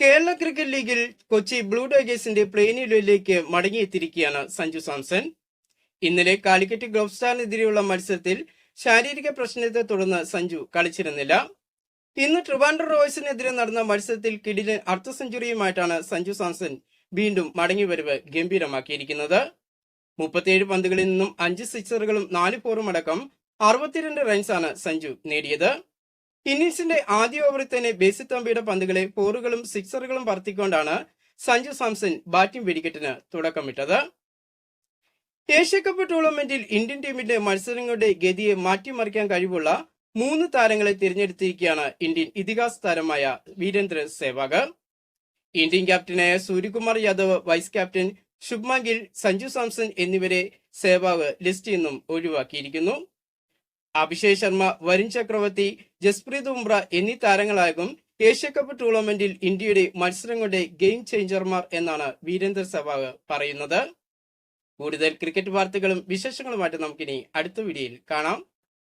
Kerala cricket ലീഗിൽ Kochi blue ടൈഗേഴ്സിന്റെ പ്ലേനിലേക്ക് മടങ്ങിയെത്തിയിരിക്കുകയാണ് സഞ്ജു സാംസൺ. ഇന്നലെ കാലിക്കറ്റ് ഗ്ലോബ് സ്റ്റാറിനെതിരെയുള്ള മത്സരത്തിൽ ശാരീരിക പ്രശ്നത്തെ തുടർന്ന് സഞ്ജു കളിച്ചിരുന്നില്ല. ഇന്ന് ട്രിവാൻഡ്രം റോയ്സിനെതിരെ നടന്ന മത്സരത്തിൽ കിടിലൻ അർദ്ധ സെഞ്ചുറിയുമായിട്ടാണ് സഞ്ജു സാംസൺ വീണ്ടും മടങ്ങിവരവ് ഗംഭീരമാക്കിയിരിക്കുന്നത്. മുപ്പത്തിയേഴ് പന്തുകളിൽ നിന്നും അഞ്ച് സിക്സറുകളും നാല് ഫോറും അടക്കം അറുപത്തിരണ്ട് റൺസാണ് സഞ്ജു നേടിയത്. ഇന്നിംഗ്സിന്റെ ആദ്യ ഓവറിൽ തന്നെ ബേസിൽ തമ്പിയുടെ പന്തുകളെ ഫോറുകളും സിക്സറുകളും പറത്തിക്കൊണ്ടാണ് സഞ്ജു സാംസൺ ബാറ്റിംഗ് വെടിക്കെട്ടിന് തുടക്കമിട്ടത്. ഏഷ്യ കപ്പ് ടൂർണമെന്റിൽ ഇന്ത്യൻ ടീമിന്റെ മത്സരങ്ങളുടെ ഗതിയെ മാറ്റിമറിക്കാൻ കഴിവുള്ള മൂന്ന് താരങ്ങളെ തിരഞ്ഞെടുത്തിരിക്കുകയാണ് ഇന്ത്യൻ ഇതിഹാസ താരമായ വീരേന്ദ്ര സേവാഗ്. ഇന്ത്യൻ ക്യാപ്റ്റനായ സൂര്യകുമാർ യാദവ് വൈസ് ക്യാപ്റ്റൻ ശുഭ്മാഗിൽ സഞ്ജു സാംസൺ എന്നിവരെ സേവാഗ് ലിസ്റ്റിൽ നിന്നും ഒഴിവാക്കിയിരിക്കുന്നു. അഭിഷേക് ശർമ്മ വരുൺ ചക്രവർത്തി ജസ്പ്രീത് ഉംറ എന്നീ താരങ്ങളാകും ഏഷ്യ കപ്പ് ടൂർണമെന്റിൽ ഇന്ത്യയുടെ മത്സരങ്ങളുടെ ഗെയിം ചേഞ്ചർമാർ എന്നാണ് വീരേന്ദ്ര സെവാഗ് പറയുന്നത്. കൂടുതൽ ക്രിക്കറ്റ് വാർത്തകളും വിശേഷങ്ങളുമായിട്ട് നമുക്കിനി അടുത്ത വീഡിയോയിൽ കാണാം.